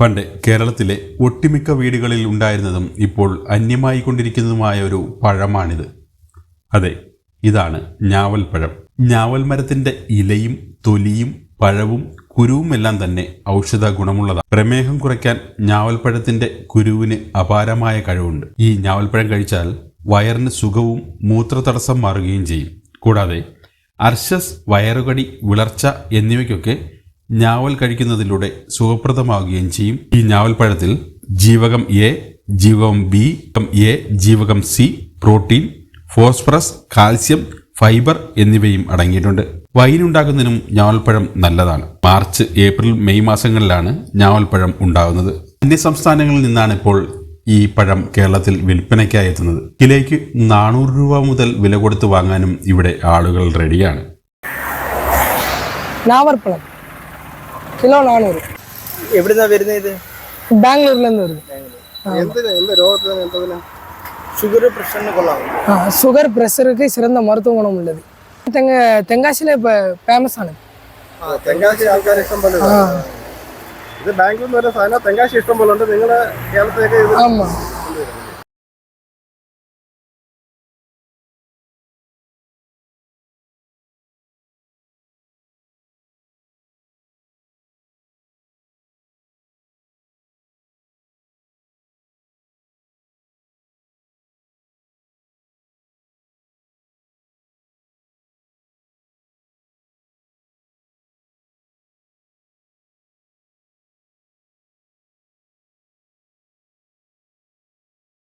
പണ്ട് കേരളത്തിലെ ഒട്ടുമിക്ക വീടുകളിൽ ഉണ്ടായിരുന്നതും ഇപ്പോൾ അന്യമായി കൊണ്ടിരിക്കുന്നതുമായ ഒരു പഴമാണിത്. അതെ ഇതാണ് ഞാവൽപ്പഴം ഞാവൽ മരത്തിന്റെ ഇലയും തൊലിയും പഴവും കുരുവും എല്ലാം തന്നെ ഔഷധ ഗുണമുള്ളതാണ്. പ്രമേഹം കുറയ്ക്കാൻ ഞാവൽപ്പഴത്തിന്റെ കുരുവിന് അപാരമായ കഴിവുണ്ട്. ഈ ഞാവൽപ്പഴം കഴിച്ചാൽ വയറിന് സുഖവും മൂത്രതടസ്സം മാറുകയും ചെയ്യും. കൂടാതെ അർശസ് വയറുകടി വിളർച്ച എന്നിവയ്ക്കൊക്കെ ഞാവൽ കഴിക്കുന്നതിലൂടെ സുഖപ്രദമാവുകയും ചെയ്യും. ഈ ഞാവൽ പഴത്തിൽ ജീവകം എ ജീവകം ബി എ ജീവകം C protein phosphorus calcium fibre എന്നിവയും അടങ്ങിയിട്ടുണ്ട്. വൈൻ ഉണ്ടാക്കുന്നതിനും ഞാവൽപ്പഴം നല്ലതാണ്. മാർച്ച് ഏപ്രിൽ മെയ് മാസങ്ങളിലാണ് ഞാവൽപ്പഴം ഉണ്ടാകുന്നത്. അന്യ സംസ്ഥാനങ്ങളിൽ നിന്നാണ് ഇപ്പോൾ ഈ പഴം കേരളത്തിൽ വിൽപ്പനയ്ക്കായി എത്തുന്നത്. കിലോയ്ക്ക് നാനൂറ് രൂപ മുതൽ വില കൊടുത്ത് വാങ്ങാനും ഇവിടെ ആളുകൾ റെഡിയാണ്. நாவற்பழம் கிலோ நானூறு എവിടുന്നാ വരുന്നത് ഇത് பெங்களூர்லேருந்து வருது എന്തിനാ എന്ത് രോഗത്തിന് എന്തതിനാ ഷുഗർ പ്രഷറിന് കൊള്ളാം ஆ, சுகர் ப்ரெஷருக்கு சிறந்த மருத்துவ குணம் உள்ளது தெங்க தெங்காசியில் இப்போ ஃபேமஸ் ஆனது തെങ്കാശി ആൾക്കാർ ഇഷ്ടം പോലെ ഉണ്ട്. ഇത് ബാംഗ്ലൂരിൽ വരെ സാധനം തെങ്കാശി ഇഷ്ടം പോലെ ഉണ്ട് നിങ്ങള് കേരളത്തിലേക്ക് ഇത് ஆமாம்